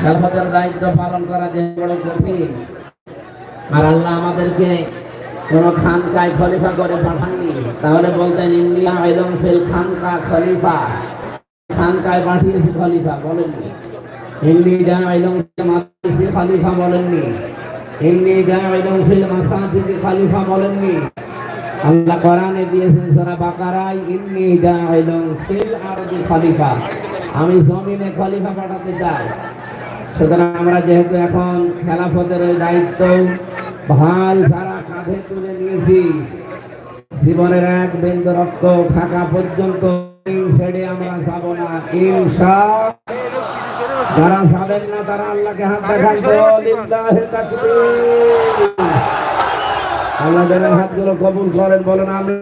খেলাফতের দায়িত্ব পালন করা যে বড় কঠিন আর আল্লাহ আমাদেরকে কোন খানকায় খলিফা করে পাঠাননি। তাহলে বলতেন ইন্ডিয়া খানকা খলিফা। খানকায় পাঠিয়েছি খলিফা, বলেননি। বলেননি। বলেননি। আল্লাহ কোরআনে দিয়েছেন সূরা বাকারায়, ইন্নী জাইলুন ফিল আরদি খলিফা। আমি জমিনে খলিফা পাঠাতে চাই। সুতরাং আমরা যেহেতু এখন খেলাফতের ওই দায়িত্ব ভালো সারা কাঁধে তুলে নিয়েছি। জীবনের এক বিন্দু রক্ত থাকা পর্যন্ত ছেড়ে আমরা যাব না। ইনশা যারা যাবেন না, তারা আল্লাহকে হাত দেখান আল্লাহ হাতগুলো কবুল করেন, বলেন আমি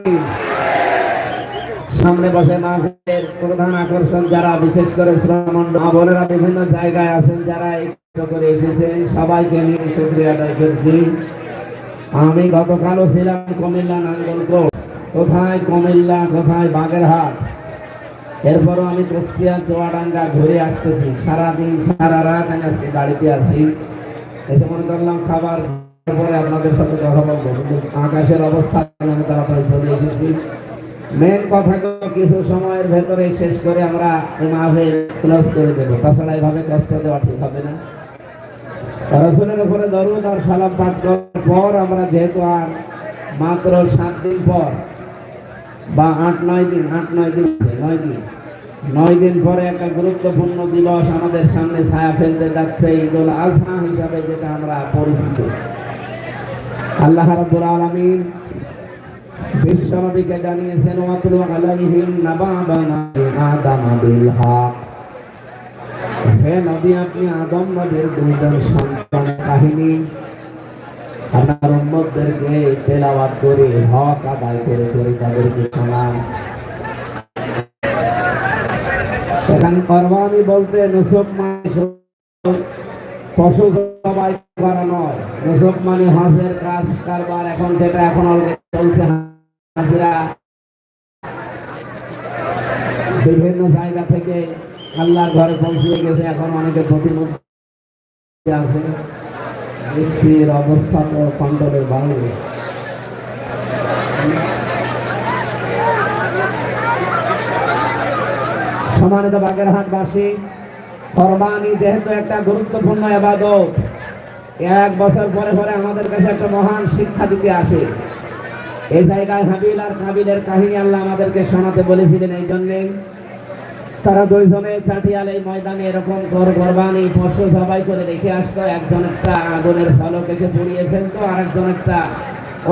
সামনে বসে মাঘের প্রধান আকর্ষণ যারা, বিশেষ করে শ্রমমণ্ডল মা বোনেরা বিভিন্ন জায়গায় আছেন, যারা একটু করে এসেছেন, সবাইকে নিয়ে শুক্রিয়া আদায় করছি। আমি গতকালও ছিলাম কুমিল্লা নাঙ্গলকোট কোথায় কুমিল্লা, কোথায় বাগেরহাট? এরপরও আমি কুষ্টিয়া, চুয়াডাঙ্গা ঘুরে আসতেছি। সারাদিন, সারা রাত আমি আজকে গাড়িতে আছি। এসে মনে করলাম খাবার পরে আপনাদের সাথে কথা বলব। কিন্তু আকাশের অবস্থা আমি তাড়াতাড়ি চলে এসেছি। মেন কথাগুলো কিছু সময়ের ভেতরে শেষ করে আমরা মাহফিল ক্লোজ করে দেবো। তাছাড়া এভাবে কষ্ট দেওয়া ঠিক হবে না। রসুলের উপরে দরুদ আর সালাম পাঠ করার পর আমরা যেহেতু আর মাত্র সাত দিন পর, বা আট, নয় দিন, আট, নয় দিন নয় দিন। নয় দিন পরে একটা গুরুত্বপূর্ণ দিবস আমাদের সামনে ছায়া ফেলতে যাচ্ছে, ঈদুল আজহা হিসাবে যেটা আমরা পরিচিত। আল্লাহ রাব্বুল আলামিন বিশ্বনবীকে জানিয়েছেন, ওয়াতলু আলাইহিম নাবাবানা আদম বিল হক। হে নবী, আপনি আদম নবীর দুইজন সন্তান কাহিনী আপনার উম্মতদেরকে তেলাওয়াত করে, হক আদায় করে করে তাদেরকে শোনান। এখানে কোরবানি বলতে নুসুক মানে পশু জবাই করা নয়। নুসুক মানে হাঁসের কাজ, কারবার, এখন যেটা এখন চলছে। হাজিরা। বিভিন্ন জায়গা থেকে আল্লাহর ঘরে পৌঁছে গেছে, এখন অনেকে প্রতিমুখী আছে। বৃষ্টির অবস্থা তো কন্ট্রোলের বাইরে সম্মানিত বাগেরহাটবাসী, কোরবানি যেহেতু একটা গুরুত্বপূর্ণ এবাদত এক বছর পরে পরে আমাদের কাছে একটা মহান শিক্ষা দিতে আসে। এই জায়গায় হাবিল আর কাবিলের কাহিনী আল্লাহ আমাদেরকে শোনাতে বলেছিলেন এই জন্যে। তারা দুইজনে চাটিয়াল এই ময়দানে এরকম কর কোরবানি পশু সবাই করে রেখে আসতো। একজন একটা আগুনের ঝলক এসে পুড়িয়ে ফেলতো, আর একজন একটা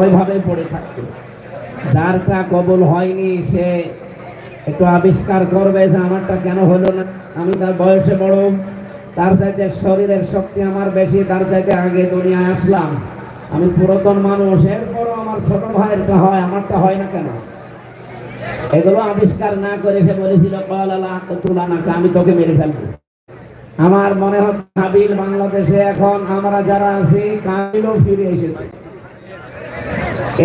ওইভাবে পড়ে থাকতো। যারটা কবুল হয়নি, সে একটু আবিষ্কার করবে যে আমারটা কেন হলো না। আমি তার বয়সে বড়, তার চাইতে শরীরের শক্তি আমার বেশি, তার চাইতে আগে দুনিয়ায় আসলাম। আমি পুরাতন মানুষ, এরপরও আমার ছোট ভাইয়েরটা হয়, আমারটা হয় না কেন? এগুলো আবিষ্কার না করে সে বলেছিল আমি তোকে মেরে ফেলব। আমার মনে হচ্ছে কাবিল বাংলাদেশে এখন আমরা যারা আছি কাবিলও ফিরে এসেছে।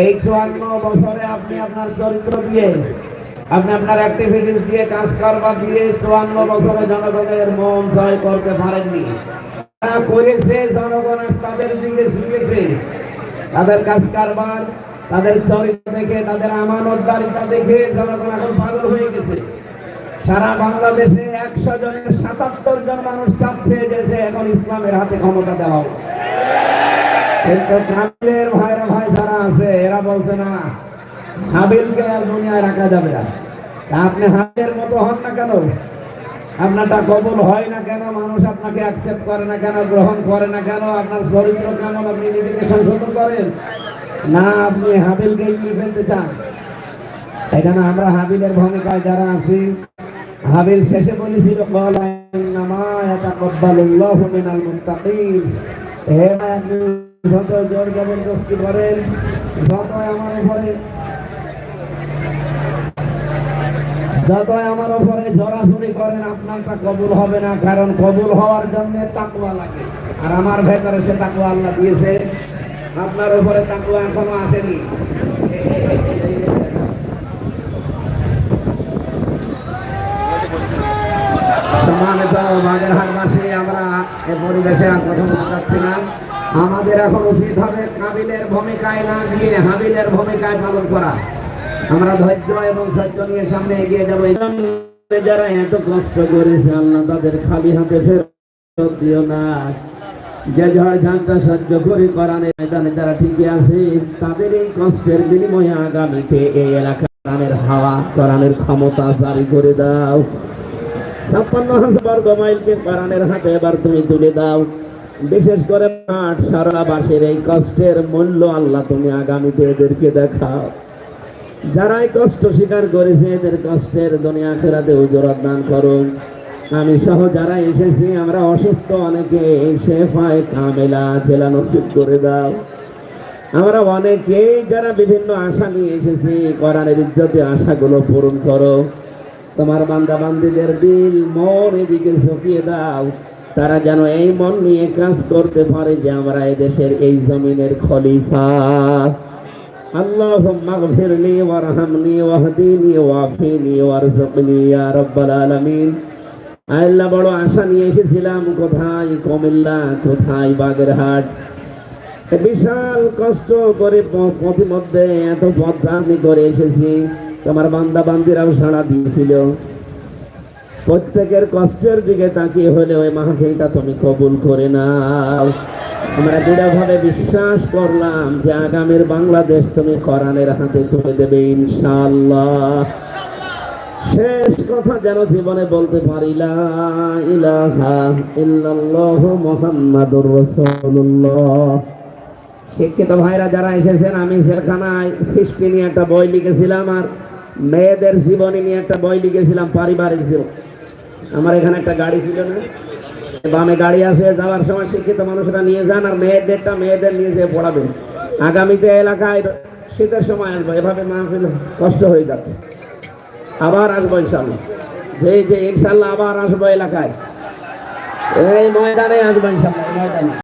এই চুয়ান্ন বছরে আপনি আপনার চরিত্র দিয়ে, আপনি আপনার অ্যাক্টিভিটিস দিয়ে কাজ করবার দিয়ে চুয়ান্ন বছরে জনগণের মন জয় করতে পারেননি। করেছে, জনগণ তাদের দিকে শিখেছে তাদের কাজ কারবার, তাদের চরিত্র দেখে, তাদের আমানতদারিতা দেখে জনগণ এখন পাগল হয়ে গেছে। সারা বাংলাদেশে একশো জনের সাতাত্তর জন মানুষ চাচ্ছে যে সে এখন ইসলামের হাতে ক্ষমতা দেওয়া। কিন্তু কাবিলের ভাইরা ভাই যারা আছে, এরা বলছে না, হাবিলকে আর দুনিয়ায় রাখা যাবে না। আপনি হাবিলের মতো হন না কেন? আপনারটা কবল হয় না কেন? মানুষ আপনাকে অ্যাকসেপ্ট করে না কেন? গ্রহণ করে না কেন? আপনার চরিত্র কেমন আপনি নিজেকে সংশোধন করেন? না, আপনি হাবিলকে ইংলিশ ফেলতে চান। এখানে আমরা হাবিলের ভূমিকায় যারা আছি, হাবিল শেষে বলেছিল "ক্বালা ইন্নামা ইয়াতাকাব্বালুল্লাহু মিনাল মুত্তাকিন। হে আপনি যত জোর জবরদস্তি করেন যত আমার উপরে যত আমার উপরে জড়াছড়ি করেন, আপনারটা কবুল হবে না, কারণ কবুল হওয়ার জন্য তাকুয়া লাগে। আর আমার ভেতরে সে তাকুয়া আল্লাহ দিয়েছে। আপনার উপরে তাকুয়া এখনও আসেনি। সম্মানিত বাগেরহাটবাসী আমরা এ পরিবেশে আর কথা না। আমাদের এখন উচিত হবে কাবিলের ভূমিকায় না গিয়ে হাবিলের ভূমিকায় পালন করা। আমরা ধৈর্য এবং সহ্য নিয়ে সামনে এগিয়ে যাব। যারা এত কষ্ট করেছে, আল্লাহ তাদের খালি হাতে ফেরত দিও না। যে ঝড় ঝাঁটা সহ্য করে কোরআনের ময়দানে যারা ঠিকই আছে। তাদের এই কষ্টের বিনিময়ে আগামীতে এই এলাকা কোরআনের হাওয়া কোরআনের ক্ষমতা জারি করে দাও। ছাপ্পান্ন হাজার বর্গ মাইলকে কোরআনের হাতে এবার তুমি তুলে দাও। বিশেষ করে মাঠ সারাবাসের এই কষ্টের মূল্য আল্লাহ তুমি আগামীতে এদেরকে দেখাও। যারা এই কষ্ট স্বীকার করেছে, এদের কষ্টের দুনিয়া খেরাতে উজরত দান করুন। আমি সহ যারা এসেছি, আমরা অসুস্থ অনেকে, শেফায় কামেলা জেলা নসিব করে দাও। আমরা অনেকেই যারা বিভিন্ন আশা নিয়ে এসেছি, কোরআনের ইজ্জতে আশাগুলো পূরণ করো। তোমার বান্দা বান্দিদের দিল মন এদিকে ঝুঁকিয়ে দাও। তারা যেন এই মন নিয়ে কাজ করতে পারে যে আমরা এদেশের এই জমিনের খলিফা। اللهم اغفر لي وارحمني واهدني وعافني وارزقني يا رب العالمين আল্লাহ বড় আশা নিয়ে এসেছিলাম কোথায় কুমিল্লা কোথায় বাগেরহাট এ বিশাল কষ্ট করে প- পথিমধ্যে এত পথ জার্নি করে এসেছি তোমার বান্দা বান্দিরাও সাড়া দিয়েছিল প্রত্যেকের কষ্টের দিকে তাকিয়ে হলে ওই মাহফিলটা তুমি কবুল করে নাও আমরা দৃঢ়ভাবে বিশ্বাস করলাম যে আগামীর বাংলাদেশ তুমি কোরআনের হাতে তুলে দেবে, ইনশাআল্লাহ। শেষ কথা যেন জীবনে বলতে পারি শিক্ষিত ভাইরা যারা এসেছেন, আমি সৃষ্টি নিয়ে একটা বই লিখেছিলাম আর মেয়েদের জীবনী নিয়ে একটা বই লিখেছিলাম, পারিবারিক জীবন। আমার এখানে একটা গাড়ি ছিল না? বামে গাড়ি আছে, যাওয়ার সময় শিক্ষিত মানুষরা নিয়ে যান আর মেয়েদেরটা মেয়েদের নিয়ে যেয়ে পড়াবেন। আগামীতে এলাকায় শীতের সময় আসব, এভাবে মাহফিল কষ্ট হয়ে যাচ্ছে। আবার আসব ইনশাল্লাহ যে যে ইনশাল্লাহ আবার আসব এলাকায়। এই ময়দানে আসব ইনশাল্লাহ ময়দানে।